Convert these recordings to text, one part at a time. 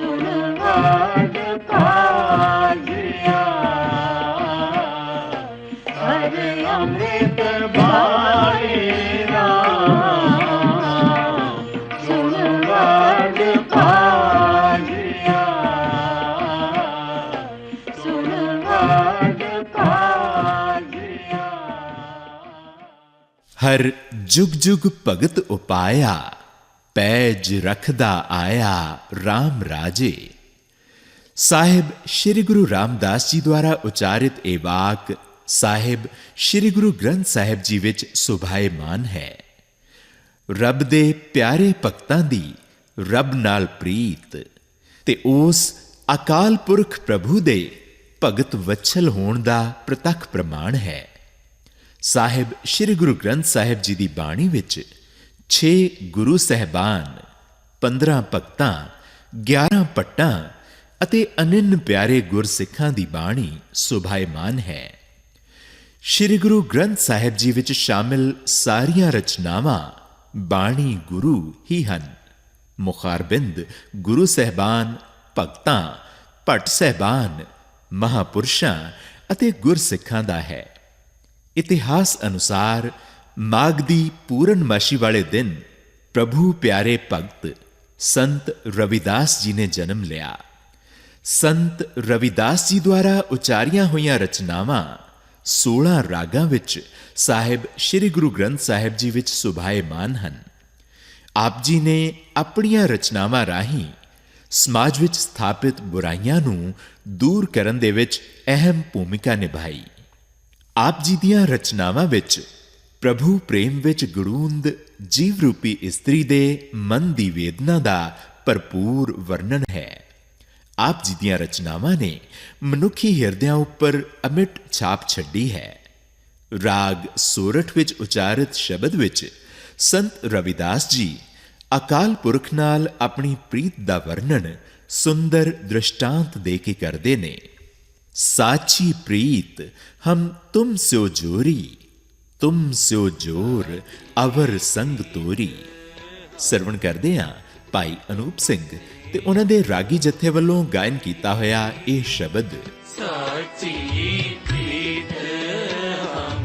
ਸੁਣਵਾਦ ਪਾਜਿਆ। ਹਰ ਅੰਮ੍ਰਿਤ ਬਾਣੀ ਰਾਮ। ਸੁਣਵਾਦ ਪਾਜਿਆ। ਸੁਣਵਾਦ ਪਾਜਿਆ। ਹਰ ਜੁਗ ਜੁਗ ਭਗਤ ਉਪਾਇਆ। ਪੈਜ ਰਖਦਾ ਆਇਆ RAM ਰਾਜੇ। ਸਾਹਿਬ ਸ੍ਰੀ ਗੁਰੂ ਰਾਮਦਾਸ ਜੀ ਦੁਆਰਾ ਉਚਾਰਿਤ ਇਹ ਵਾਕ, ਸਾਹਿਬ ਸ੍ਰੀ ਗੁਰੂ ਗ੍ਰੰਥ ਸਾਹਿਬ ਜੀ ਵਿੱਚ ਸੁਭਾਏਮਾਨ ਹੈ। ਰੱਬ ਦੇ ਪਿਆਰੇ ਭਗਤਾਂ ਦੀ ਰੱਬ ਨਾਲ ਪ੍ਰੀਤ ਤੇ ਉਸ ਅਕਾਲ ਪੁਰਖ ਪ੍ਰਭੂ ਦੇ ਭਗਤ ਵਛਲ ਹੋਣ ਦਾ ਪ੍ਰਤੱਖ ਪ੍ਰਮਾਣ ਹੈ। ਸਾਹਿਬ ਸ੍ਰੀ ਗੁਰੂ ਗ੍ਰੰਥ ਸਾਹਿਬ ਜੀ ਦੀ ਬਾਣੀ ਵਿੱਚ 6 ਗੁਰੂ ਸਹਿਬਾਨ 15 ਭਗਤਾਂ 11 ਪੱਟਾਂ ਅਤੇ ਅਨੰਨ ਪਿਆਰੇ ਗੁਰਸਿੱਖਾਂ ਦੀ ਬਾਣੀ ਸੁਭਾਏਮਾਨ ਹੈ। ਸ੍ਰੀ ਗੁਰੂ ਗ੍ਰੰਥ ਸਾਹਿਬ ਜੀ ਵਿੱਚ ਸ਼ਾਮਿਲ ਸਾਰੀਆਂ ਰਚਨਾਵਾਂ ਬਾਣੀ ਗੁਰੂ ਹੀ ਹਨ। ਮੁਖਾਰਬਿੰਦ, ਗੁਰੂ ਸਹਿਬਾਨ, ਭਗਤਾਂ, ਭੱਟ ਸਹਿਬਾਨ, ਮਹਾਪੁਰਸ਼ਾਂ ਅਤੇ ਗੁਰਸਿੱਖਾਂ ਦਾ ਹੈ। ਇਤਿਹਾਸ ਅਨੁਸਾਰ ਮਾਘ ਦੀ ਪੂਰਨਮਾਸ਼ੀ ਵਾਲੇ ਦਿਨ ਪ੍ਰਭੂ ਪਿਆਰੇ ਭਗਤ ਸੰਤ ਰਵਿਦਾਸ ਜੀ ਨੇ ਜਨਮ ਲਿਆ। ਸੰਤ ਰਵਿਦਾਸ ਜੀ ਦੁਆਰਾ ਉਚਾਰੀਆਂ ਹੋਈਆਂ ਰਚਨਾਵਾਂ 16 ਰਾਗਾਂ ਵਿੱਚ ਸਾਹਿਬ ਸ੍ਰੀ ਗੁਰੂ ਗ੍ਰੰਥ ਸਾਹਿਬ ਜੀ ਵਿੱਚ ਸੁਭਾਏਮਾਨ ਹਨ। ਆਪ ਜੀ ਨੇ ਆਪਣੀਆਂ ਰਚਨਾਵਾਂ ਰਾਹੀਂ ਸਮਾਜ ਵਿੱਚ ਸਥਾਪਿਤ ਬੁਰਾਈਆਂ ਨੂੰ ਦੂਰ ਕਰਨ ਦੇ ਵਿੱਚ ਅਹਿਮ ਭੂਮਿਕਾ ਨਿਭਾਈ। ਆਪ ਜੀ ਦੀਆਂ ਰਚਨਾਵਾਂ ਵਿੱਚ ਪ੍ਰਭੂ ਪ੍ਰੇਮ ਵਿੱਚ ਗੜੂੰਦ ਜੀਵ ਰੂਪੀ ਇਸਤਰੀ ਦੇ ਮਨ ਦੀ ਵੇਦਨਾ ਦਾ ਭਰਪੂਰ ਵਰਣਨ ਹੈ। ਆਪ ਜੀ ਦੀਆਂ ਰਚਨਾਵਾਂ ਨੇ ਮਨੁੱਖੀ ਹਿਰਦਿਆਂ ਉੱਪਰ ਅਮਿਟ ਛਾਪ ਛੱਡੀ ਹੈ। ਰਾਗ ਸੋਰਠ ਵਿੱਚ ਉਚਾਰਿਤ ਸ਼ਬਦ ਵਿੱਚ ਸੰਤ ਰਵਿਦਾਸ ਜੀ ਅਕਾਲ ਪੁਰਖ ਨਾਲ ਆਪਣੀ ਪ੍ਰੀਤ ਦਾ ਵਰਣਨ ਸੁੰਦਰ ਦ੍ਰਿਸ਼ਟਾਂਤ ਦੇ ਕੇ ਕਰਦੇ ਨੇ। ਸਾਚੀ ਪ੍ਰੀਤ, ਹਮ ਤੁਮ ਸਿਓ ਜੋਰੀ ਤੁਮ ਸਿਓ ਜੋਰ, ਅਵਰ ਸੰਗ ਤੋਰੀ। ਸਰਵਣ ਕਰਦੇ ਆ ਭਾਈ ਅਨੂਪ ਸਿੰਘ ਤੇ ਉਹਨਾਂ ਦੇ ਰਾਗੀ ਜਥੇ ਵੱਲੋਂ ਗਾਇਨ ਕੀਤਾ ਹੋਇਆ ਇਹ ਸ਼ਬਦ। ਸਾਚੀ ਪ੍ਰੀਤ ਹਮ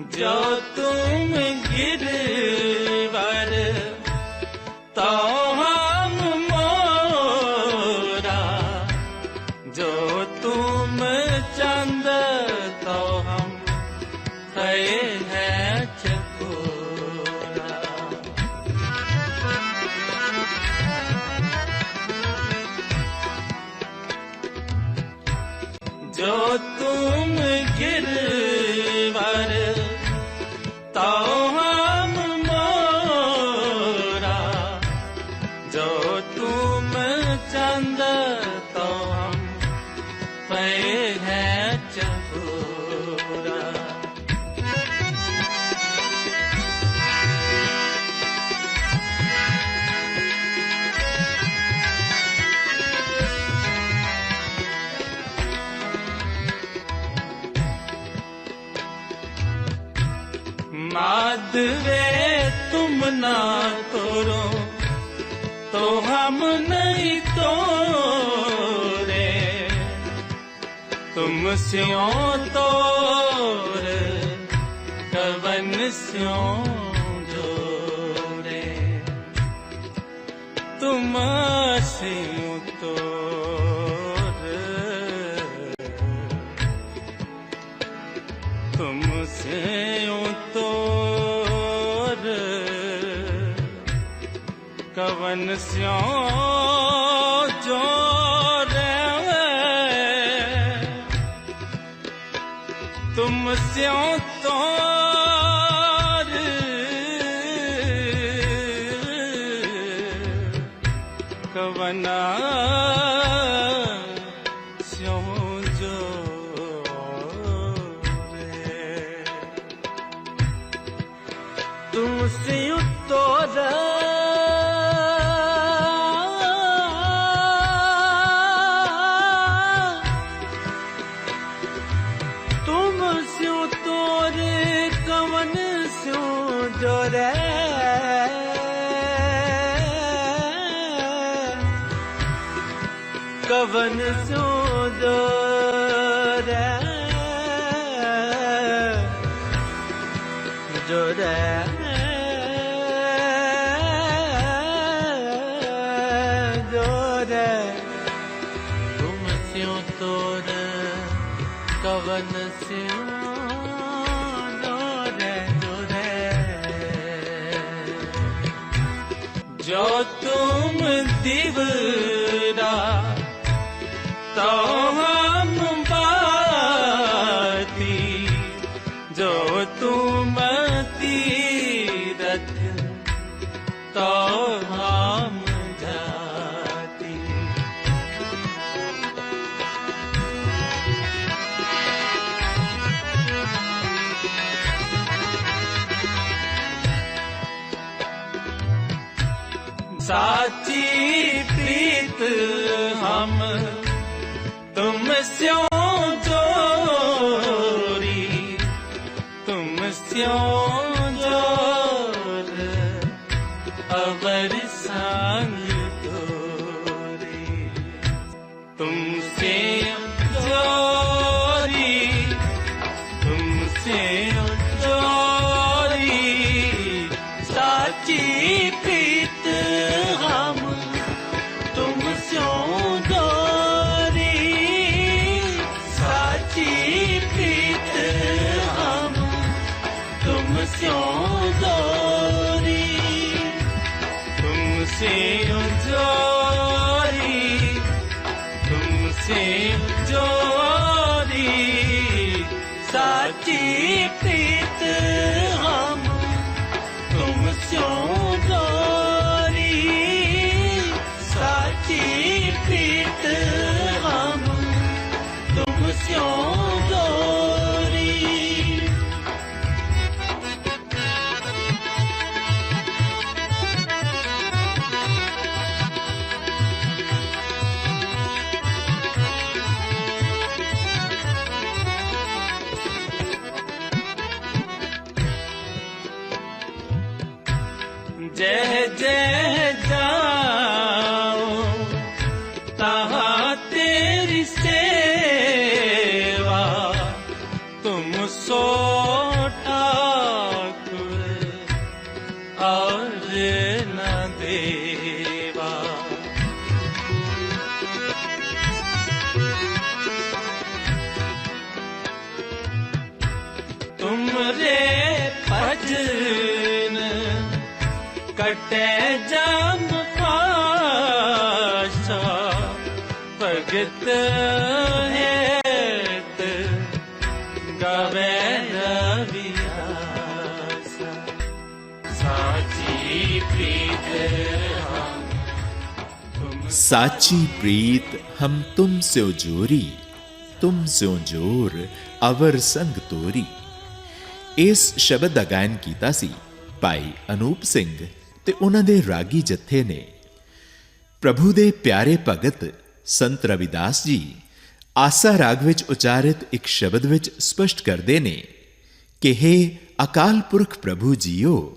ਜੋ ਤੁਮ ਗਿਰਵਰ ਤਾ माधवे तुम ना तोड़ो तो हम नहीं तोड़े तुम स्यों तोर कवन स्यों जोड़े तुम ಯಮನಾ कवन स्यो जोरे जोरे जो तुम दिवरा तो अवर संग तोरी तुमसे ਜਗਤ ਹੇਤ ਗਾਵੇ ਰਵਿਦਾਸਾ ਸਾਚੀ ਪ੍ਰੀਤ ਹਮ ਸਾਚੀ ਪ੍ਰੀਤ ਹਮ ਤੁਮ ਸਿਓ ਜੋਰੀ, ਤੁਮ ਸਿਓ ਜੋਰ ਅਵਰ ਸੰਗ ਤੋਰੀ। ਇਸ ਸ਼ਬਦ ਦਾ ਗਾਇਨ ਕੀਤਾ ਸੀ ਭਾਈ ਅਨੂਪ ਸਿੰਘ ਤੇ ਉਹਨਾਂ ਦੇ ਰਾਗੀ ਜਥੇ ਨੇ। ਪ੍ਰਭੂ ਦੇ ਪਿਆਰੇ ਭਗਤ ਸੰਤ ਰਵਿਦਾਸ ਜੀ, ਆਸਾ ਰਾਗ ਵਿੱਚ ਉਚਾਰਿਤ ਇੱਕ ਸ਼ਬਦ ਵਿੱਚ ਸਪਸ਼ਟ ਕਰਦੇ ਨੇ ਕਿ हे ਅਕਾਲ ਪੁਰਖ ਪ੍ਰਭੂ ਜੀਓ,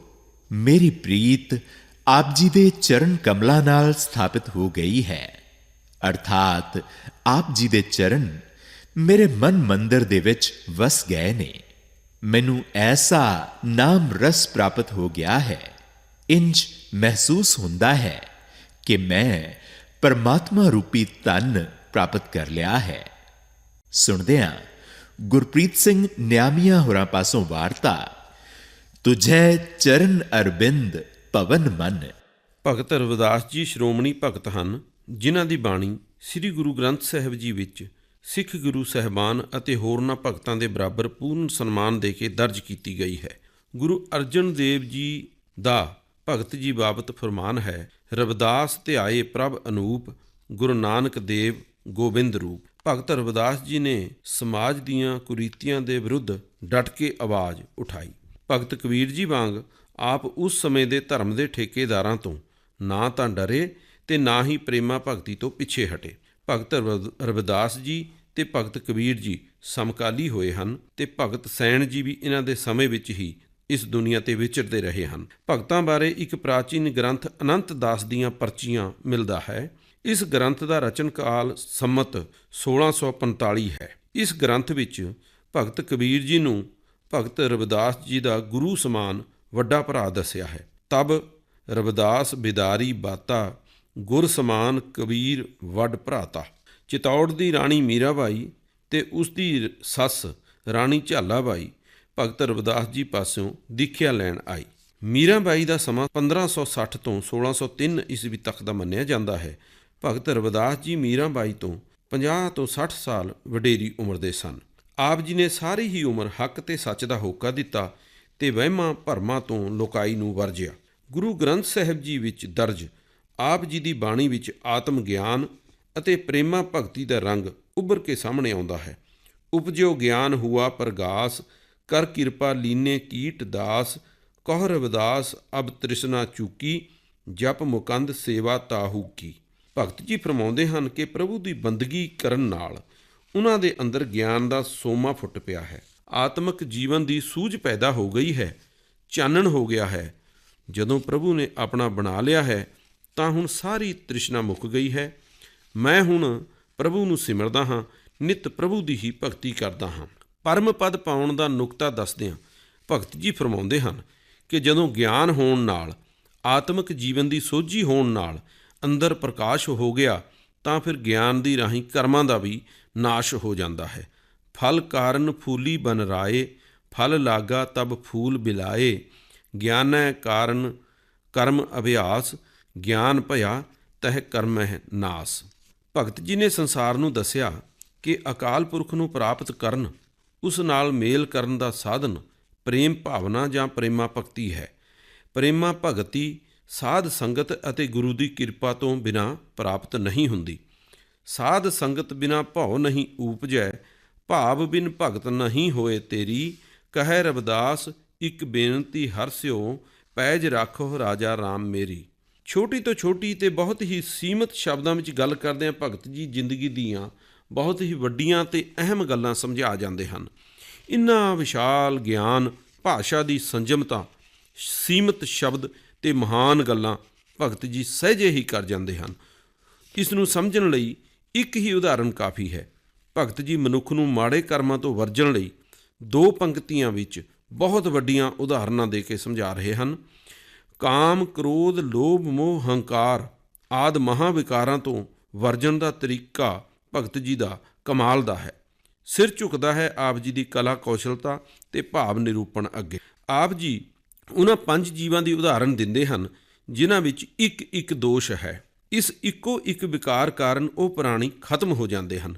ਮੇਰੀ ਪ੍ਰੀਤ ਆਪ ਜੀ ਦੇ ਚਰਨ ਕਮਲਾਂ ਨਾਲ ਸਥਾਪਿਤ ਹੋ ਗਈ ਹੈ। ਅਰਥਾਤ ਆਪ ਜੀ ਦੇ ਚਰਨ ਮੇਰੇ ਮਨ ਮੰਦਰ ਦੇ ਵਿੱਚ ਵਸ ਗਏ ਨੇ। ਮੈਨੂੰ ਐਸਾ ਨਾਮ ਰਸ ਪ੍ਰਾਪਤ ਹੋ ਗਿਆ ਹੈ। ਇੰਜ ਮਹਿਸੂਸ ਹੁੰਦਾ ਹੈ ਕਿ ਮੈਂ ਪਰਮਾਤਮਾ ਰੂਪੀ ਤਨ ਪ੍ਰਾਪਤ ਕਰ ਲਿਆ ਹੈ। ਸੁਣਦੇ ਹਾਂ ਗੁਰਪ੍ਰੀਤ ਸਿੰਘ ਨਿਆਮੀਆਂ ਹੋਰਾਂ ਪਾਸੋਂ ਵਾਰਤਾ, ਤੁਝੈ ਚਰਨ ਅਰਬਿੰਦ ਪਵਨ ਮਨ। ਭਗਤ ਰਵਿਦਾਸ ਜੀ ਸ਼੍ਰੋਮਣੀ ਭਗਤ ਹਨ, ਜਿਨ੍ਹਾਂ ਦੀ ਬਾਣੀ ਸ੍ਰੀ ਗੁਰੂ ਗ੍ਰੰਥ ਸਾਹਿਬ ਜੀ ਵਿੱਚ ਸਿੱਖ ਗੁਰੂ ਸਹਿਬਾਨ ਅਤੇ ਹੋਰਨਾਂ ਭਗਤਾਂ ਦੇ ਬਰਾਬਰ ਪੂਰਨ ਸਨਮਾਨ ਦੇ ਕੇ ਦਰਜ ਕੀਤੀ ਗਈ ਹੈ। ਗੁਰੂ ਅਰਜਨ ਦੇਵ ਜੀ ਦਾ ਭਗਤ ਜੀ ਬਾਬਤ ਫਰਮਾਨ ਹੈ ਰਵਿਦਾਸ ਧਿਆਏ ਪ੍ਰਭ ਅਨੂਪ, ਗੁਰੂ ਨਾਨਕ ਦੇਵ ਗੋਬਿੰਦ ਰੂਪ। ਭਗਤ ਰਵਿਦਾਸ ਜੀ ਨੇ ਸਮਾਜ ਦੀਆਂ ਕੁਰੀਤੀਆਂ ਦੇ ਵਿਰੁੱਧ ਡਟ ਕੇ ਆਵਾਜ਼ ਉਠਾਈ। ਭਗਤ ਕਬੀਰ ਜੀ ਵਾਂਗ ਆਪ ਉਸ ਸਮੇਂ ਦੇ ਧਰਮ ਦੇ ਠੇਕੇਦਾਰਾਂ ਤੋਂ ਨਾ ਤਾਂ ਡਰੇ ਤੇ ਨਾ ਹੀ ਪ੍ਰੇਮਾ ਭਗਤੀ ਤੋਂ ਪਿੱਛੇ ਹਟੇ। ਭਗਤ ਰਵ- ਰਵਿਦਾਸ ਜੀ ਤੇ ਭਗਤ ਕਬੀਰ ਜੀ ਸਮਕਾਲੀ ਹੋਏ ਹਨ ਤੇ ਭਗਤ ਸੈਣ ਜੀ ਵੀ ਇਹਨਾਂ ਦੇ ਸਮੇਂ ਵਿੱਚ ਹੀ ਇਸ ਦੁਨੀਆ ਤੇ ਵਿਚਰਦੇ ਰਹੇ ਹਨ। ਭਗਤਾਂ ਬਾਰੇ ਇੱਕ ਪ੍ਰਾਚੀਨ ਗ੍ਰੰਥ ਅਨੰਤ ਦਾਸ ਦੀਆਂ ਪਰਚੀਆਂ ਮਿਲਦਾ ਹੈ। ਇਸ ਗ੍ਰੰਥ ਦਾ ਰਚਨ ਕਾਲ ਸੰਮਤ 1645 ਹੈ। ਇਸ ਗ੍ਰੰਥ ਵਿੱਚ ਭਗਤ ਕਬੀਰ ਜੀ ਨੂੰ ਭਗਤ ਰਵਿਦਾਸ ਜੀ ਦਾ ਗੁਰੂ ਸਮਾਨ ਵੱਡਾ ਭਰਾ ਦੱਸਿਆ ਹੈ। ਤਬ ਰਵਿਦਾਸ ਬਿਦਾਰੀ ਬਾਤਾ ਗੁਰ ਸਮਾਨ ਕਬੀਰ ਵੱਡ ਭਰਾਤਾ। ਚਿਤੌੜ ਦੀ ਰਾਣੀ ਮੀਰਾਬਾਈ ਤੇ ਉਸ ਦੀ ਸੱਸ ਰਾਣੀ ਝਾਲਾਬਾਈ ਭਗਤ ਰਵਿਦਾਸ ਜੀ ਪਾਸਿਓਂ ਦੀਖਿਆ ਲੈਣ ਆਈ। ਮੀਰਾਬਾਈ ਦਾ ਸਮਾਂ 1560 ਤੋਂ 1603 ਈਸਵੀ ਤੱਕ ਦਾ ਮੰਨਿਆ ਜਾਂਦਾ ਹੈ। ਭਗਤ ਰਵਿਦਾਸ ਜੀ ਮੀਰਾਬਾਈ ਤੋਂ 50 ਤੋਂ 60 ਸਾਲ ਵਡੇਰੀ ਉਮਰ ਦੇ ਸਨ। ਆਪ ਜੀ ਨੇ ਸਾਰੀ ਹੀ ਉਮਰ ਹੱਕ ਤੇ ਸੱਚ ਦਾ ਹੋਕਾ ਦਿੱਤਾ ਤੇ ਵਹਿਮਾਂ ਭਰਮਾਂ ਤੋਂ ਲੋਕਾਈ ਨੂੰ ਵਰਜਿਆ। ਗੁਰੂ ਗ੍ਰੰਥ ਸਾਹਿਬ ਜੀ ਵਿੱਚ ਦਰਜ ਆਪ ਜੀ ਦੀ ਬਾਣੀ ਵਿੱਚ ਆਤਮ ਗਿਆਨ ਅਤੇ ਪ੍ਰੇਮਾ ਭਗਤੀ ਦਾ ਰੰਗ ਉੱਭਰ ਕੇ ਸਾਹਮਣੇ ਆਉਂਦਾ ਹੈ। ਉਪਜਿਓ ਗਿਆਨ ਹੁਆ ਪ੍ਰਗਾਸ ਕਰ ਕਿਰਪਾ ਲੀਨੇ ਕੀਟ ਦਾਸ, ਕਹ ਰਵਿਦਾਸ, ਅਬ ਤ੍ਰਿਸ਼ਨਾ ਚੂਕੀ, ਜਪ ਮੁਕੰਦ ਸੇਵਾ ਤਾਹੂ ਕੀ। ਭਗਤ ਜੀ ਫਰਮਾਉਂਦੇ ਹਨ ਕਿ ਪ੍ਰਭੂ ਦੀ ਬੰਦਗੀ ਕਰਨ ਨਾਲ ਉਹਨਾਂ ਦੇ ਅੰਦਰ ਗਿਆਨ ਦਾ ਸੋਮਾ ਫੁੱਟ ਪਿਆ ਹੈ। ਆਤਮਿਕ ਜੀਵਨ ਦੀ ਸੂਝ ਪੈਦਾ ਹੋ ਗਈ ਹੈ, ਚਾਨਣ ਹੋ ਗਿਆ ਹੈ। ਜਦੋਂ ਪ੍ਰਭੂ ਨੇ ਆਪਣਾ ਬਣਾ ਲਿਆ ਹੈ, ਤਾਂ ਹੁਣ ਸਾਰੀ ਤ੍ਰਿਸ਼ਨਾ ਮੁੱਕ ਗਈ ਹੈ। ਮੈਂ ਹੁਣ ਪ੍ਰਭੂ ਨੂੰ ਸਿਮਰਦਾ ਹਾਂ, ਨਿਤ ਪ੍ਰਭੂ ਦੀ ਹੀ ਭਗਤੀ ਕਰਦਾ ਹਾਂ। ਪਰਮ ਪਦ ਪਾਉਣ ਦਾ ਨੁਕਤਾ ਦੱਸਦਿਆਂ ਭਗਤ ਜੀ ਫਰਮਾਉਂਦੇ ਹਨ ਕਿ ਜਦੋਂ ਗਿਆਨ ਹੋਣ ਨਾਲ, ਆਤਮਿਕ ਜੀਵਨ ਦੀ ਸੋਝੀ ਹੋਣ ਨਾਲ ਅੰਦਰ ਪ੍ਰਕਾਸ਼ ਹੋ ਗਿਆ, ਤਾਂ ਫਿਰ ਗਿਆਨ ਦੀ ਰਾਹੀਂ ਕਰਮਾਂ ਦਾ ਵੀ ਨਾਸ਼ ਹੋ ਜਾਂਦਾ ਹੈ। ਫਲ ਕਾਰਨ ਫੂਲੀ ਬਨ ਰਾਏ, ਫਲ ਲਾਗਾ ਤਬ ਫੂਲ ਬਿਲਾਏ। ਗਿਆਨੈ ਕਾਰਨ ਕਰਮ ਅਭਿਆਸ, ਗਿਆਨ ਭਇਆ ਤਹ ਕਰਮਹਿ ਨਾਸ। ਭਗਤ ਜੀ ਨੇ ਸੰਸਾਰ ਨੂੰ ਦੱਸਿਆ ਕਿ ਅਕਾਲ ਪੁਰਖ ਨੂੰ ਪ੍ਰਾਪਤ ਕਰਨ ਉਸ ਨਾਲ ਮੇਲ ਕਰਨ ਦਾ ਸਾਧਨ ਪ੍ਰੇਮ ਭਾਵਨਾ ਜਾਂ ਪ੍ਰੇਮਾ ਭਗਤੀ ਹੈ। ਪ੍ਰੇਮਾ ਭਗਤੀ ਸਾਧ ਸੰਗਤ ਅਤੇ ਗੁਰੂ ਦੀ ਕਿਰਪਾ ਤੋਂ ਬਿਨਾ ਪ੍ਰਾਪਤ ਨਹੀਂ ਹੁੰਦੀ। ਸਾਧ ਸੰਗਤ ਬਿਨਾ ਭਉ ਨਹੀਂ ਉਪਜੈ, ਭਾਵ ਬਿਨ ਭਗਤ ਨਹੀਂ ਹੋਏ ਤੇਰੀ, ਕਹੈ ਰਵਿਦਾਸ, ਇੱਕ ਬੇਨਤੀ ਹਰਸਿਓ ਪੈਜ ਰੱਖੋ ਰਾਜਾ RAM ਮੇਰੀ। ਛੋਟੀ ਤੋਂ ਛੋਟੀ ਤੇ ਬਹੁਤ ਹੀ ਸੀਮਤ ਸ਼ਬਦਾਂ ਵਿੱਚ ਗੱਲ ਕਰਦੇ ਆ ਭਗਤ ਜੀ ਜ਼ਿੰਦਗੀ ਦੀਆਂ ਬਹੁਤ ਹੀ ਵੱਡੀਆਂ ਤੇ ਅਹਿਮ ਗੱਲਾਂ ਸਮਝਾ ਜਾਂਦੇ ਹਨ। ਇਨ੍ਹਾਂ ਵਿਸ਼ਾਲ ਗਿਆਨ, ਭਾਸ਼ਾ ਦੀ ਸੰਜਮਤਾ, ਸੀਮਤ ਸ਼ਬਦ ਤੇ ਮਹਾਨ ਗੱਲਾਂ ਭਗਤ ਜੀ ਸਹਿਜੇ ਹੀ ਕਰ ਜਾਂਦੇ ਹਨ। ਇਸ ਨੂੰ ਸਮਝਣ ਲਈ ਇੱਕ ਹੀ ਉਦਾਹਰਨ ਕਾਫੀ ਹੈ। ਭਗਤ ਜੀ ਮਨੁੱਖ ਨੂੰ ਮਾੜੇ ਕਰਮਾਂ ਤੋਂ ਵਰਜਣ ਲਈ ਦੋ ਪੰਕਤੀਆਂ ਵਿੱਚ ਬਹੁਤ ਵੱਡੀਆਂ ਉਦਾਹਰਨਾਂ ਦੇ ਕੇ ਸਮਝਾ ਰਹੇ ਹਨ। ਕਾਮ, ਕ੍ਰੋਧ, ਲੋਭ, ਮੋਹ, ਹੰਕਾਰ ਆਦ ਮਹਾਵਿਕਾਰਾਂ ਤੋਂ ਵਰਜਣ ਦਾ ਤਰੀਕਾ ਭਗਤ ਜੀ ਦਾ ਕਮਾਲ ਦਾ ਹੈ। ਸਿਰ ਝੁਕਦਾ ਹੈ ਆਪ ਜੀ ਦੀ ਕਲਾ ਕੌਸ਼ਲਤਾ ਤੇ ਭਾਵ ਨਿਰੂਪਣ ਅੱਗੇ। ਆਪ ਜੀ ਉਹਨਾਂ ਪੰਜ ਜੀਵਾਂ ਦੀ ਉਦਾਹਰਣ ਦਿੰਦੇ ਹਨ, ਜਿਨ੍ਹਾਂ ਵਿੱਚ ਇੱਕ ਇੱਕ ਦੋਸ਼ ਹੈ। ਇਸ ਇੱਕੋ ਇੱਕ ਵਿਕਾਰ ਕਾਰਨ ਉਹ ਪ੍ਰਾਣੀ ਖਤਮ ਹੋ ਜਾਂਦੇ ਹਨ।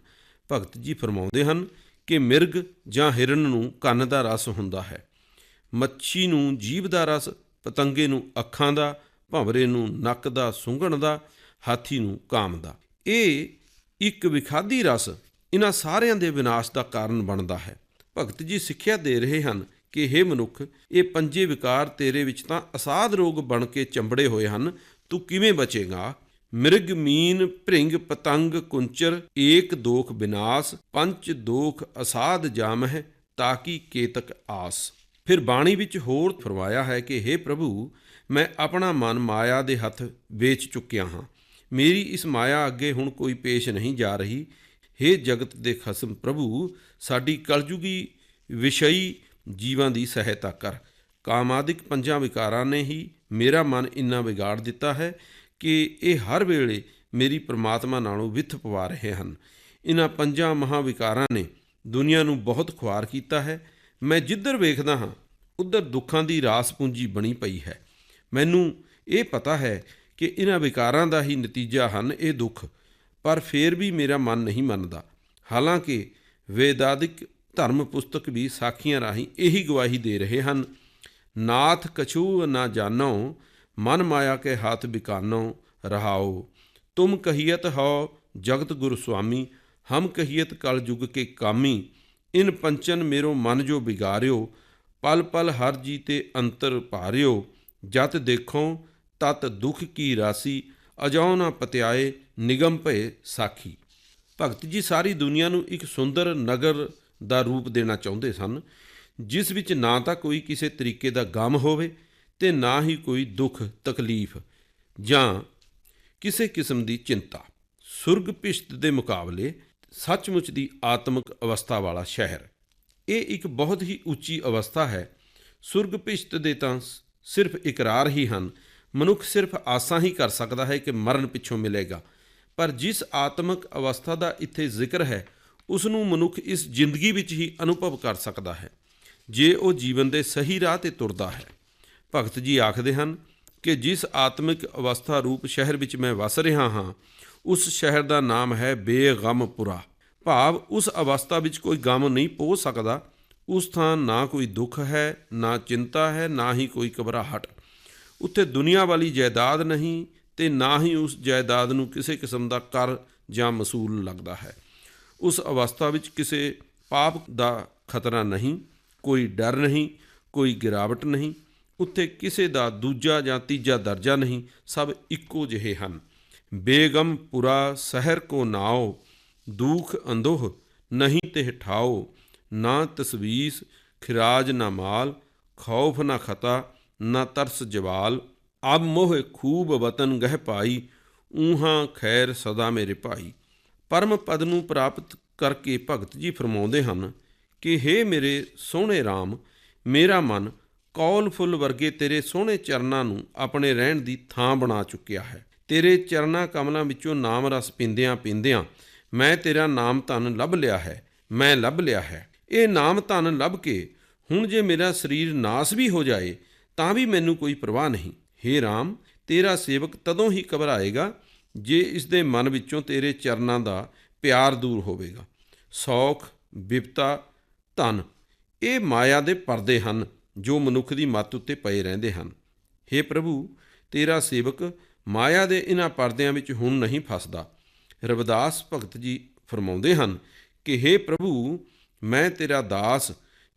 ਭਗਤ ਜੀ ਫਰਮਾਉਂਦੇ ਹਨ ਕਿ ਮਿਰਗ ਜਾਂ ਹਿਰਨ ਨੂੰ ਕੰਨ ਦਾ ਰਸ ਹੁੰਦਾ ਹੈ। ਮੱਛੀ ਨੂੰ ਜੀਭ ਦਾ ਰਸ, ਪਤੰਗੇ ਨੂੰ ਅੱਖਾਂ ਦਾ, ਭੰਵਰੇ ਨੂੰ ਨੱਕ ਦਾ ਸੁੰਘਣ ਦਾ, ਹਾਥੀ ਨੂੰ ਕਾਮ ਦਾ। ਇਹ ਇੱਕ ਵਿਖਾਦੀ ਰਸ ਇਹਨਾਂ ਸਾਰਿਆਂ ਦੇ ਵਿਨਾਸ਼ ਦਾ ਕਾਰਨ ਬਣਦਾ ਹੈ। ਭਗਤ ਜੀ ਸਿੱਖਿਆ ਦੇ ਰਹੇ ਹਨ ਕਿ हे ਮਨੁੱਖ, ਇਹ ਪੰਜੇ ਵਿਕਾਰ ਤੇਰੇ ਵਿੱਚ ਤਾਂ ਅਸਾਧ ਰੋਗ ਬਣ ਕੇ ਚੰਬੜੇ ਹੋਏ ਹਨ, ਤੂੰ ਕਿਵੇਂ ਬਚੇਗਾ? ਮਿਰਗ, ਮੀਨ, ਭ੍ਰਿੰਗ, ਪਤੰਗ, ਕੁੰਚਰ, ਏਕ, ਦੋਖ ਵਿਨਾਸ਼ ਪੰਜ ਦੋਖ, ਅਸਾਧ ਜਾਮਹਿ ਕਿ ਕੇਤਕ ਆਸ। ਫਿਰ ਬਾਣੀ ਵਿੱਚ ਹੋਰ ਫਰਮਾਇਆ ਹੈ ਕਿ हे ਪ੍ਰਭੂ, ਮੈਂ ਆਪਣਾ ਮਨ ਮਾਇਆ ਦੇ ਹੱਥ ਵੇਚ ਚੁੱਕਿਆ ਹਾਂ। ਮੇਰੀ ਇਸ ਮਾਇਆ ਅੱਗੇ ਹੁਣ ਕੋਈ ਪੇਸ਼ ਨਹੀਂ ਜਾ ਰਹੀ। हे ਜਗਤ ਦੇ ਖਸਮ ਪ੍ਰਭੂ, ਸਾਡੀ ਕਲਯੁਗੀ ਵਿਸ਼ਈ ਜੀਵਾਂ ਦੀ ਸਹਾਇਤਾ ਕਰ। ਕਾਮਾਦਿਕ ਪੰਜਾਂ ਵਿਕਾਰਾਂ ਨੇ ਹੀ ਮੇਰਾ ਮਨ ਇੰਨਾ ਵਿਗਾੜ ਦਿੱਤਾ ਹੈ ਕਿ ਇਹ ਹਰ ਵੇਲੇ ਮੇਰੀ ਪ੍ਰਮਾਤਮਾ ਨਾਲੋਂ ਵਿਥ ਪਵਾ ਰਹੇ ਹਨ। ਇਹਨਾਂ ਪੰਜਾਂ ਮਹਾਵਿਕਾਰਾਂ ਨੇ ਦੁਨੀਆ ਨੂੰ ਬਹੁਤ ਖੁਆਰ ਕੀਤਾ ਹੈ। ਮੈਂ ਜਿੱਧਰ ਵੇਖਦਾ ਹਾਂ, ਉੱਧਰ ਦੁੱਖਾਂ ਦੀ ਰਾਸ ਪੂੰਜੀ ਬਣੀ ਪਈ ਹੈ। ਮੈਨੂੰ ਇਹ ਪਤਾ ਹੈ ਕਿ ਇਹਨਾਂ ਵਿਕਾਰਾਂ ਦਾ ਹੀ ਨਤੀਜਾ ਹਨ ਇਹ ਦੁੱਖ, ਪਰ ਫੇਰ ਵੀ ਮੇਰਾ ਮਨ ਨਹੀਂ ਮੰਨਦਾ। ਹਾਲਾਂਕਿ ਵੇਦਾਦਿਕ ਧਰਮ ਪੁਸਤਕ ਵੀ ਸਾਖੀਆਂ ਰਾਹੀਂ ਇਹੀ ਗਵਾਹੀ ਦੇ ਰਹੇ ਹਨ, ਨਾਥ ਕਛੂ ਨਾ ਜਾਣੋ, ਮਨ ਮਾਇਆ ਕੇ ਹੱਥ ਬਿਕਾਨੋ, ਰਹਾਓ। ਤੁਮ ਕਹੀਤ ਹੋ ਜਗਤ ਗੁਰ ਸੁਆਮੀ ਹਮ ਕਹੀਤ ਕਲ ਯੁਗ ਕੇ ਕਾਮੀ। ਇਨ ਪੰਚਨ ਮੇਰੋ ਮਨ ਜੋ ਬਿਗਾਰਿਓ, ਪਲ ਪਲ ਹਰ ਜੀ ਤੇ ਅੰਤਰ ਭਾਰਿਓ। ਜਤ ਦੇਖੋ ਤਤ ਦੁਖ ਕੀ ਰਾਸੀ, ਅਜਉ ਨਾ ਪਤਿਆਏ, ਨਿਗਮ ਭਏ ਸਾਖੀ। ਭਗਤ ਜੀ ਸਾਰੀ ਦੁਨੀਆ ਨੂੰ ਇੱਕ ਸੁੰਦਰ ਨਗਰ ਦਾ ਰੂਪ ਦੇਣਾ ਚਾਹੁੰਦੇ ਸਨ, ਜਿਸ ਵਿੱਚ ਨਾ ਤਾਂ ਕੋਈ ਕਿਸੇ ਤਰੀਕੇ ਦਾ ਗਮ ਹੋਵੇ ਤੇ ਨਾ ਹੀ ਕੋਈ ਦੁੱਖ, ਤਕਲੀਫ, ਜਾਂ ਕਿਸੇ ਕਿਸਮ ਦੀ ਚਿੰਤਾ। ਸੁਰਗ ਭਿਸ਼ਤ ਦੇ ਮੁਕਾਬਲੇ ਸੱਚਮੁੱਚ ਦੀ ਆਤਮਿਕ ਅਵਸਥਾ ਵਾਲਾ ਸ਼ਹਿਰ। ਇਹ ਇੱਕ ਬਹੁਤ ਹੀ ਉੱਚੀ ਅਵਸਥਾ ਹੈ। ਸੁਰਗ ਪਿਸ਼ਤ ਦੇ ਤਾਂ ਸਿਰਫ ਇਕਰਾਰ ਹੀ ਹਨ ਮਨੁੱਖ ਸਿਰਫ ਆਸਾਂ ਹੀ ਕਰ ਸਕਦਾ ਹੈ ਕਿ ਮਰਨ ਪਿੱਛੋਂ ਮਿਲੇਗਾ। ਪਰ ਜਿਸ ਆਤਮਿਕ ਅਵਸਥਾ ਦਾ ਇੱਥੇ ਜ਼ਿਕਰ ਹੈ ਉਸ ਨੂੰ ਮਨੁੱਖ ਇਸ ਜ਼ਿੰਦਗੀ ਵਿੱਚ ਹੀ ਅਨੁਭਵ ਕਰ ਸਕਦਾ ਹੈ, ਜੇ ਉਹ ਜੀਵਨ ਦੇ ਸਹੀ ਰਾਹ ਤੇ ਤੁਰਦਾ ਹੈ। ਭਗਤ ਜੀ ਆਖਦੇ ਹਨ ਕਿ ਜਿਸ ਆਤਮਿਕ ਅਵਸਥਾ ਰੂਪ ਸ਼ਹਿਰ ਵਿੱਚ ਮੈਂ ਵਸ ਰਿਹਾ ਹਾਂ, ਉਸ ਸ਼ਹਿਰ ਦਾ ਨਾਮ ਹੈ ਬੇਗਮਪੁਰਾ ਭਾਵ ਉਸ ਅਵਸਥਾ ਵਿੱਚ ਕੋਈ ਗਮ ਨਹੀਂ ਪੋ ਸਕਦਾ, ਉਸ ਥਾਂ ਨਾ ਕੋਈ ਦੁੱਖ ਹੈ, ਨਾ ਚਿੰਤਾ ਹੈ, ਨਾ ਹੀ ਕੋਈ ਘਬਰਾਹਟ। ਉੱਥੇ ਦੁਨੀਆ ਵਾਲੀ ਜਾਇਦਾਦ ਨਹੀਂ ਤੇ ਨਾ ਹੀ ਉਸ ਜਾਇਦਾਦ ਨੂੰ ਕਿਸੇ ਕਿਸਮ ਦਾ ਕਰ ਜਾਂ ਮਸੂਲ ਲੱਗਦਾ ਹੈ। ਉਸ ਅਵਸਥਾ ਵਿੱਚ ਕਿਸੇ ਪਾਪ ਦਾ ਖਤਰਾ ਨਹੀਂ, ਕੋਈ ਡਰ ਨਹੀਂ, ਕੋਈ ਗਿਰਾਵਟ ਨਹੀਂ, ਉੱਥੇ ਕਿਸੇ ਦਾ ਦੂਜਾ ਜਾਂ ਤੀਜਾ ਦਰਜਾ ਨਹੀਂ, ਸਭ ਇੱਕੋ ਜਿਹੇ ਹਨ। ਬੇਗਮ ਪੁਰਾ ਸ਼ਹਿਰ ਕੋ ਨਾਓ ਦੁਖ ਅੰਦੋਹ ਨਹੀਂ ਤੇ ਠਾਓ ਨਾ ਤਸਵੀਸ ਖਿਰਾਜ ਨਾ ਮਾਲ, ਖੌਫ ਨਾ ਖਤਾ ਨਾ ਤਰਸ ਜਵਾਲ, ਅਬ ਮੋਹ ਖੂਬ ਵਤਨ ਗਹਿ ਪਾਈ, ਊਹਾਂ ਖੈਰ ਸਦਾ ਮੇਰੇ ਭਾਈ। ਪਰਮ ਪਦ ਨੂੰ ਪ੍ਰਾਪਤ ਕਰਕੇ ਭਗਤ ਜੀ ਫਰਮਾਉਂਦੇ ਹਨ ਕਿ हे ਮੇਰੇ ਸੋਹਣੇ RAM ਮੇਰਾ ਮਨ ਕੌਲ ਫੁੱਲ ਵਰਗੇ ਤੇਰੇ ਸੋਹਣੇ ਚਰਨਾਂ ਨੂੰ ਆਪਣੇ ਰਹਿਣ ਦੀ ਥਾਂ ਬਣਾ ਚੁੱਕਿਆ ਹੈ। ਤੇਰੇ ਚਰਨਾਂ ਕਮਲਾਂ ਵਿੱਚੋਂ ਨਾਮ ਰਸ ਪੀਂਦਿਆਂ ਪੀਂਦਿਆਂ ਮੈਂ ਤੇਰਾ ਨਾਮ ਧਨ ਲੱਭ ਲਿਆ ਹੈ, ਮੈਂ ਲੱਭ ਲਿਆ ਹੈ। ਇਹ ਨਾਮ ਧਨ ਲੱਭ ਕੇ ਹੁਣ ਜੇ ਮੇਰਾ ਸਰੀਰ ਨਾਸ ਵੀ ਹੋ ਜਾਏ ਤਾਂ ਵੀ ਮੈਨੂੰ ਕੋਈ ਪਰਵਾਹ ਨਹੀਂ हे RAM ਤੇਰਾ ਸੇਵਕ ਤਦੋਂ ਹੀ ਘਬਰਾਏਗਾ ਜੇ ਇਸ ਦੇ ਮਨ ਵਿੱਚੋਂ ਤੇਰੇ ਚਰਨਾਂ ਦਾ ਪਿਆਰ ਦੂਰ ਹੋਵੇਗਾ ਸੌਖ ਵਿਪਤਾ ਧਨ ਇਹ ਮਾਇਆ ਦੇ ਪਰਦੇ ਹਨ ਜੋ ਮਨੁੱਖ ਦੀ ਮੱਤ ਉੱਤੇ ਪਏ ਰਹਿੰਦੇ ਹਨ हे ਪ੍ਰਭੂ ਤੇਰਾ ਸੇਵਕ ਮਾਇਆ ਦੇ ਇਹਨਾਂ ਪਰਦਿਆਂ ਵਿੱਚ ਹੁਣ ਨਹੀਂ ਫਸਦਾ ਰਵਿਦਾਸ ਭਗਤ ਜੀ ਫਰਮਾਉਂਦੇ ਹਨ ਕਿ हे ਪ੍ਰਭੂ ਮੈਂ ਤੇਰਾ ਦਾਸ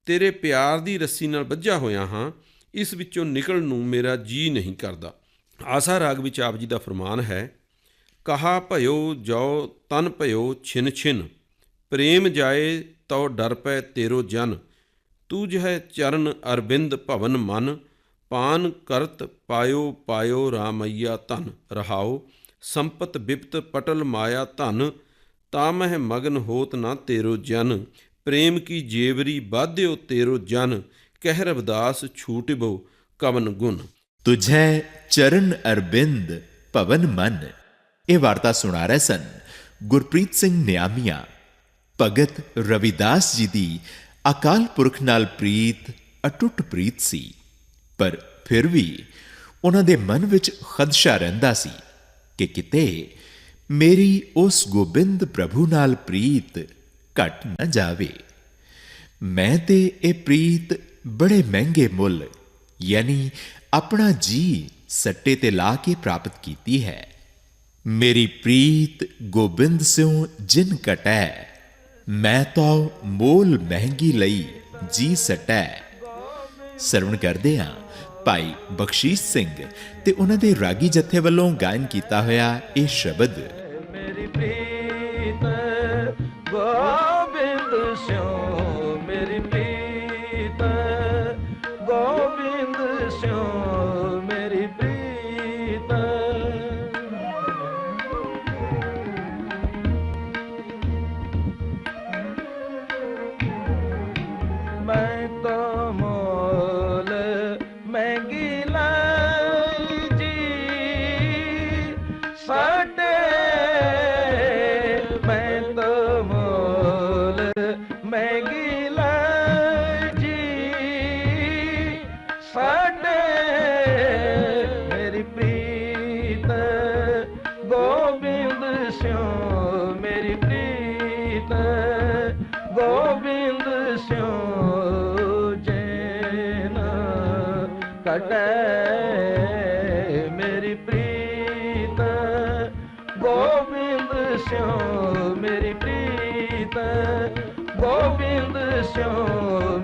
ਤੇਰੇ ਪਿਆਰ ਦੀ ਰੱਸੀ ਨਾਲ ਬੱਝਾ ਹੋਇਆ ਹਾਂ ਇਸ ਵਿੱਚੋਂ ਨਿਕਲਣ ਨੂੰ ਮੇਰਾ ਜੀ ਨਹੀਂ ਕਰਦਾ। ਆਸਾ ਰਾਗ ਵਿੱਚ ਆਪ ਜੀ ਦਾ ਫਰਮਾਨ ਹੈ, ਕਹਾ ਭਇਓ ਜੋ ਤਨ ਭਇਓ, ਛਿਨ ਛਿਨ। ਪ੍ਰੇਮ ਜਾਏ, ਤਉ ਡਰ ਪੈ ਤੇਰੋ ਜਨ। ਤੂਜ ਹੈ ਚਰਨ ਅਰਬਿੰਦ ਭਵਨ ਮਨ। ਪਾਨ ਕਰਤ ਪਾਇਓ ਪਾਇਓ ਰਾਮਈਆ ਧਨ ਰਹਾਓ। ਸੰਪਤ ਬਿਪਤ ਪਟਲ ਮਾਇਆ ਧਨ। ਤਾਮਹਿ ਮਗਨ ਹੋਤ ਨਾ ਤੇਰੋ ਜਨ। ਪ੍ਰੇਮ ਕੀ ਜੇਵਰੀ ਬਾਧਿਓ ਤੇਰੋ ਜਨ। ਕਹਿ ਰਵਦਾਸ ਛੂਟਿਬੋ ਕਵਨ ਗੁਣ। ਤੁਝੈ ਚਰਨ ਅਰਬਿੰਦ ਭਵਨ ਮਨ। ਇਹ ਵਾਰਤਾ ਸੁਣਾ ਰਹੇ ਸਨ ਗੁਰਪ੍ਰੀਤ ਸਿੰਘ ਨਿਆਮੀਆਂ। ਭਗਤ ਰਵਿਦਾਸ ਜੀ ਦੀ ਅਕਾਲ ਪੁਰਖ ਨਾਲ ਪ੍ਰੀਤ, ਅਟੁੱਟ ਪ੍ਰੀਤ ਸੀ। ਪਰ ਫਿਰ ਵੀ ਉਹਨਾਂ ਦੇ ਮਨ ਵਿੱਚ ਖਦਸ਼ਾ ਰਹਿੰਦਾ ਸੀ ਕਿ ਕਿਤੇ ਮੇਰੀ ਉਸ ਗੋਬਿੰਦ ਪ੍ਰਭੂ ਨਾਲ ਪ੍ਰੀਤ ਘਟ ਨਾ ਜਾਵੇ। ਮੈਂ ਤੇ ਇਹ ਪ੍ਰੀਤ ਬੜੇ ਮਹਿੰਗੇ ਮੁੱਲ, ਯਾਨੀ ਆਪਣਾ ਜੀ ਸੱਟੇ ਤੇ ਲਾ ਕੇ ਪ੍ਰਾਪਤ ਕੀਤੀ ਹੈ। ਮੇਰੀ ਪ੍ਰੀਤ ਗੋਬਿੰਦ ਸਿਉ ਜਿਨ ਕਟੈ, ਮੈਂ ਤਾਂ ਮੋਲ ਮਹਿੰਗੀ ਲਈ ਜੀ ਸਟੈ। ਸਰਵਣ ਕਰਦੇ ਹਾਂ, ਭਾਈ ਬਖਸ਼ੀਸ਼ ਸਿੰਘ ਤੇ ਉਹਨਾਂ ਦੇ ਰਾਗੀ ਜਥੇ ਵੱਲੋਂ ਗਾਇਨ ਕੀਤਾ ਹੋਇਆ ਇਹ ਸ਼ਬਦ। ਮੇਰੀ ਪ੍ਰੀਤ ਗੋਬਿੰਦ ਸਿਓ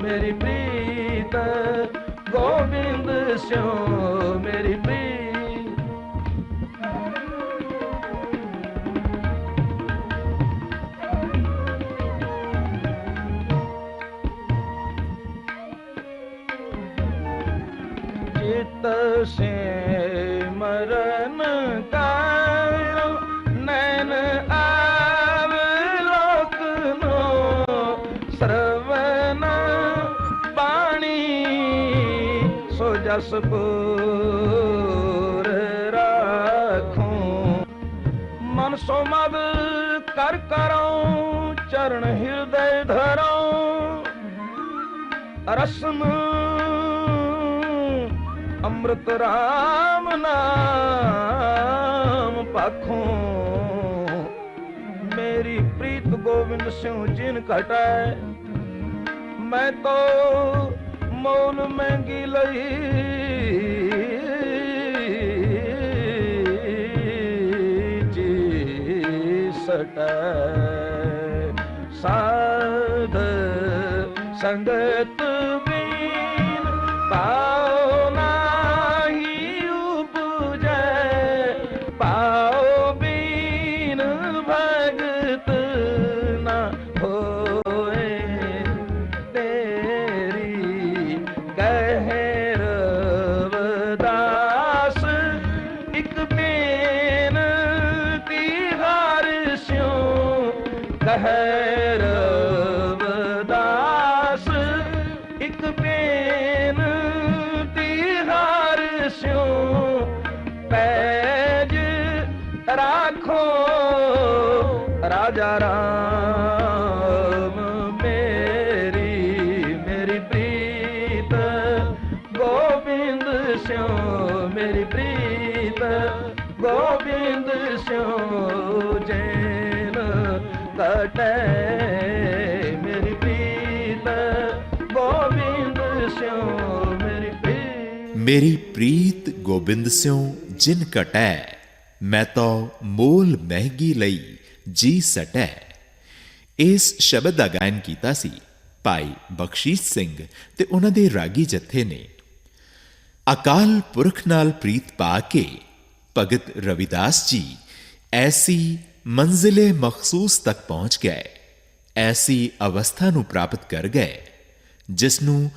ਮੇਰੀ ਪ੍ਰੀਤ ਗੋਬਿੰਦ ਸਿਉ ਮਦ ਕਰ ਕਰਉ ਚਰਨ ਹਿਰਦੈ ਧਰਉ ਰਸਮ ਅੰਮ੍ਰਿਤ ਰਾਮ ਨਾਮ ਪਾਖੋਂ। ਮੇਰੀ ਪ੍ਰੀਤ ਗੋਬਿੰਦ ਸਿਉ ਜਿਨ ਘਟੈ, ਮੈਂ ਤੋ ਮੋਲ ਮਹਿੰਗੀ ਲਈ ਜੀ ਸਟੈ ਸਾਧ ਮੇਰੀ ਮੇਰੀ ਪ੍ਰੀਤ। ਗੋਬਿੰਦ ਸਿਉ ਮੇਰੀ ਗੋਬਿੰਦ ਸਿਉ ਜੈਨ ਕਟੈ, ਮੇਰੀ ਪ੍ਰੀਤ। ਗੋਬਿੰਦ ਸਿਉ ਮੇਰੀ ਪ੍ਰੀਤ। ਮੇਰੀ ਪ੍ਰੀਤ ਗੋਬਿੰਦ ਸਿਉ ਜਿਨ ਕਟੈ, ਮੈਂ ਤੋ ਮੋਲ ਮਹਿਗੀ ਲਈ। ਜੀ ਸਟੈ ਇਸ ਸ਼ਬਦ ਦਾ ਗਾਇਨ ਕੀਤਾ ਸੀ ਭਾਈ ਬਖਸ਼ੀਸ਼ ਸਿੰਘ ਤੇ ਉਹਨਾਂ ਦੇ ਰਾਗੀ ਜਥੇ ਨੇ। ਅਕਾਲ ਪੁਰਖ ਨਾਲ ਪ੍ਰੀਤ ਪਾ ਕੇ ਭਗਤ ਰਵਿਦਾਸ ਜੀ ਐਸੀ ਮੰਜ਼ਿਲੇ ਮਖਸੂਸ ਤੱਕ ਪਹੁੰਚ ਗਏ, ਐਸੀ ਅਵਸਥਾ ਨੂੰ ਪ੍ਰਾਪਤ ਕਰ ਗਏ ਜਿਸ ਨੂੰ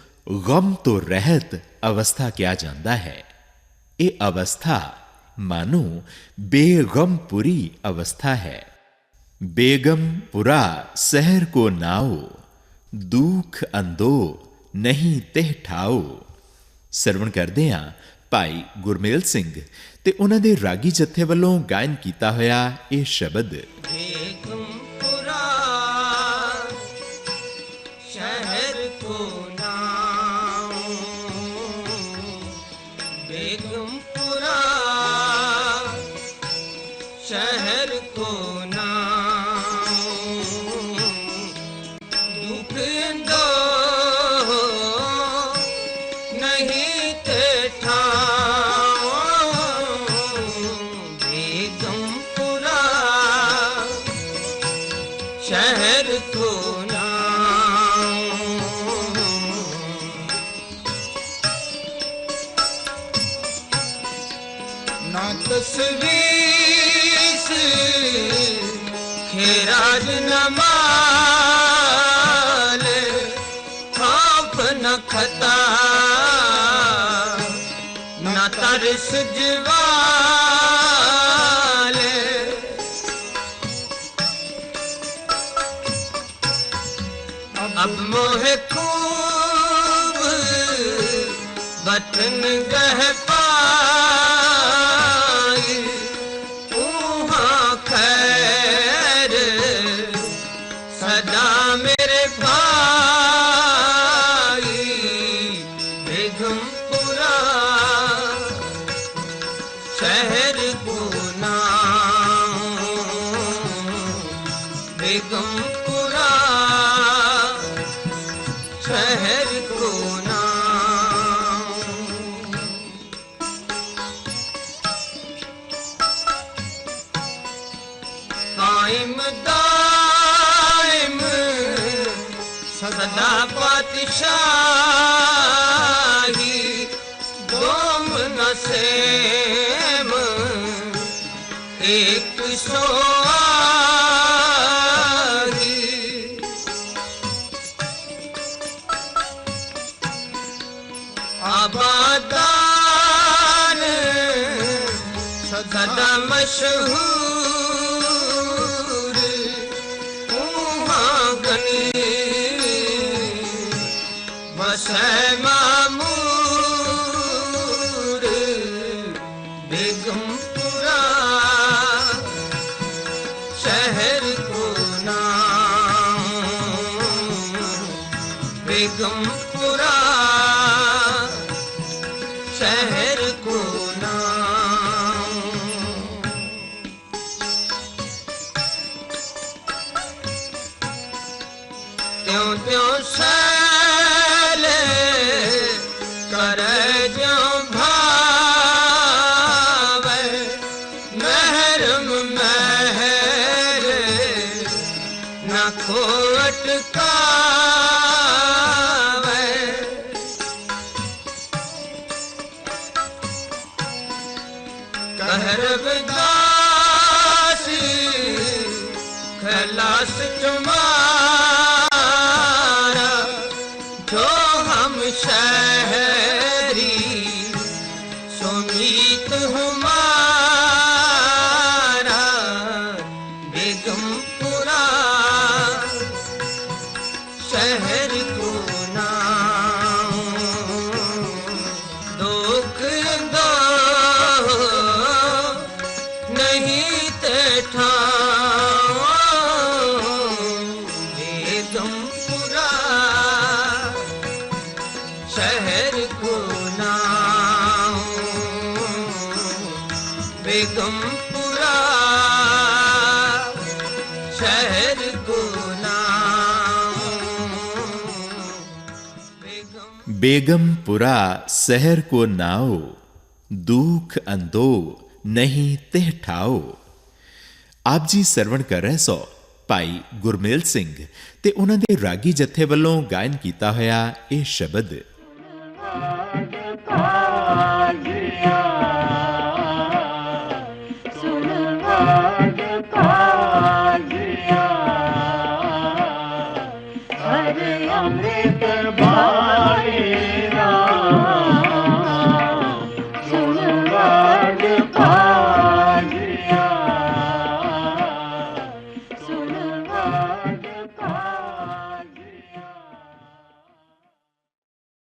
ਗਮ ਤੋਂ ਰਹਿਤ ਅਵਸਥਾ ਕਿਹਾ ਜਾਂਦਾ ਹੈ। ਇਹ ਅਵਸਥਾ ਮਾਨੋ ਬੇਗਮਪੁਰੀ ਅਵਸਥਾ ਹੈ। ਬੇਗਮਪੁਰਾ ਸ਼ਹਿਰ ਕੋ ਨਾਓ ਦੁਖ ਅੰਦੋ ਨਹੀਂ ਤਿਹ ਠਾਓ ਸਰਵਣ ਕਰਦੇ ਹਾਂ ਭਾਈ ਗੁਰਮੇਲ ਸਿੰਘ ਤੇ ਉਹਨਾਂ ਦੇ ਰਾਗੀ ਜਥੇ ਵੱਲੋਂ ਗਾਇਨ ਕੀਤਾ ਹੋਇਆ ਇਹ ਸ਼ਬਦ बेगमपुरा ਸਜਵਾਲ। ਅਬ ਮੋਹ ਖੂਬ ਬਤਨ ਗਹਿ ਪਾਈ। ਉਹਾਂ ਖੈਰ ਸਦਾ ਮੇਰੇ ਭਾਈ ਸਦਾ ਮਸ਼ਹੂਰ बेगमपुरा शहर को नाओ दुख अंदो नहीं तिह ठाओ ਆਪ ਜੀ ਸਰਵਣ ਕਰ ਰਹੇ ਸੋ ਭਾਈ ਗੁਰਮੇਲ ਸਿੰਘ, ਤੇ ਉਹਨਾਂ ਦੇ ਰਾਗੀ ਜਥੇ ਵੱਲੋਂ ਗਾਇਨ ਕੀਤਾ ਹੋਇਆ ਇਹ ਸ਼ਬਦ।